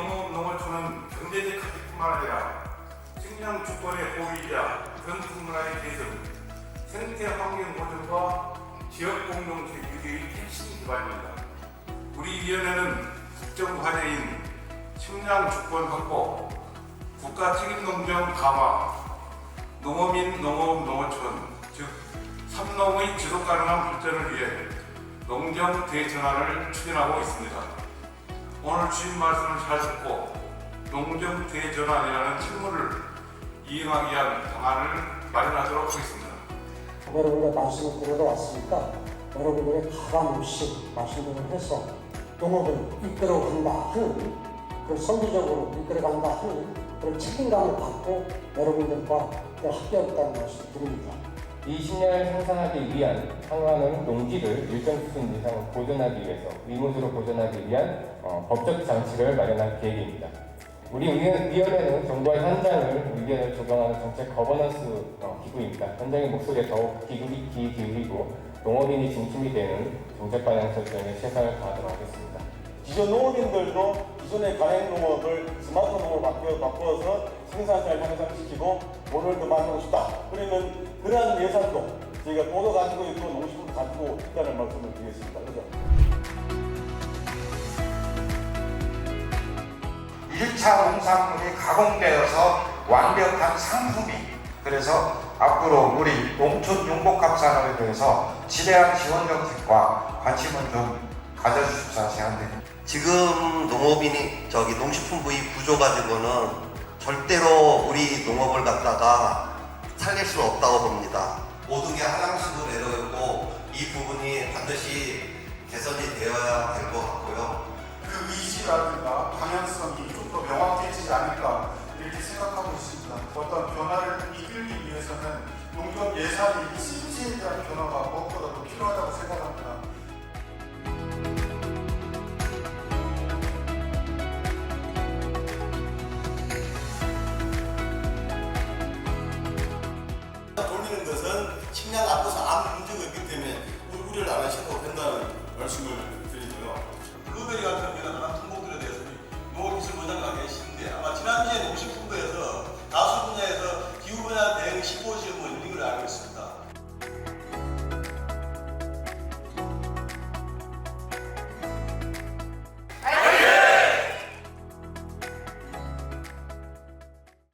농업 농어촌은 경제적 가치뿐만 아니라 식량 주권의 보위이자 전통 문화의 계승, 생태 환경 보존과 지역 공동체 유지의 핵심 기반입니다. 우리 위원회는 국정 과제인 식량 주권 확보, 국가 책임 농정 강화, 농어민 농업 농어촌 즉 삼농의 지속 가능한 발전을 위해 농정 대전환을 추진하고 있습니다. 오늘 주신 말씀을 잘 듣고 농정 대전환이라는 책무를 이행하기 위한 방안을 마련하도록 하겠습니다. 여러분의 말씀을 들어왔으니까 여러분들의 가감없이 말씀을 해서 농업을 이끌어간다 하는 그 선도적으로 이끌어간다 하는 그런 책임감을 갖고 여러분들과 함께하겠다는 말씀 드립니다. 이 식량을 생산하기 위한 상황은 농지를 일정 수준 이상 보존하기 위해서 의무적으로 보존하기 위한 어, 법적 장치를 마련할 계획입니다. 우리 위원- 위원회는 정부와 현장을 의견을 조정하는 정책 거버넌스 어, 기구입니다. 현장의 목소리에 더욱 귀 기울이- 귀 기울이고 농업인이 중심이 되는 정책 방향 설정에 최선을 다하도록 하겠습니다. 기존 농업인들도 기존의 가행 농업을 스마트 농업으로 바뀌어, 바꿔서 생산성을 향상시키고 더 만들고 싶다. 그러면 그러한 예산도 저희가 또도 가지고 있고 농식품도 가지고 있다는 말씀을 드리겠습니다. 그래서 1차 농산물이 가공되어서 완벽한 상품이 그래서 앞으로 우리 농촌 융복합 산업에 대해서 지대한 지원 정책과 관심을 좀 가져주십사 제안됩니다. 지금 농업인이 저기 농식품 부위 구조 가지고는 절대로 우리 농업을 갖다가 살릴 수 없다고 봅니다. 모든 게 하나씩으로 내려오고 이 부분이 반드시 개선이 되어야 될 것 같고요. 그 의지라든가 방향성이 좀 더 명확해지지 않을까 이렇게 생각하고 있습니다. 어떤 변화를 이끌기 위해서는 농경 예산의 실체에 대한 변화하고 소비를 안 하셔도 된다는 말씀을 드리고요. 블루베리 같은 경우는 한 통곡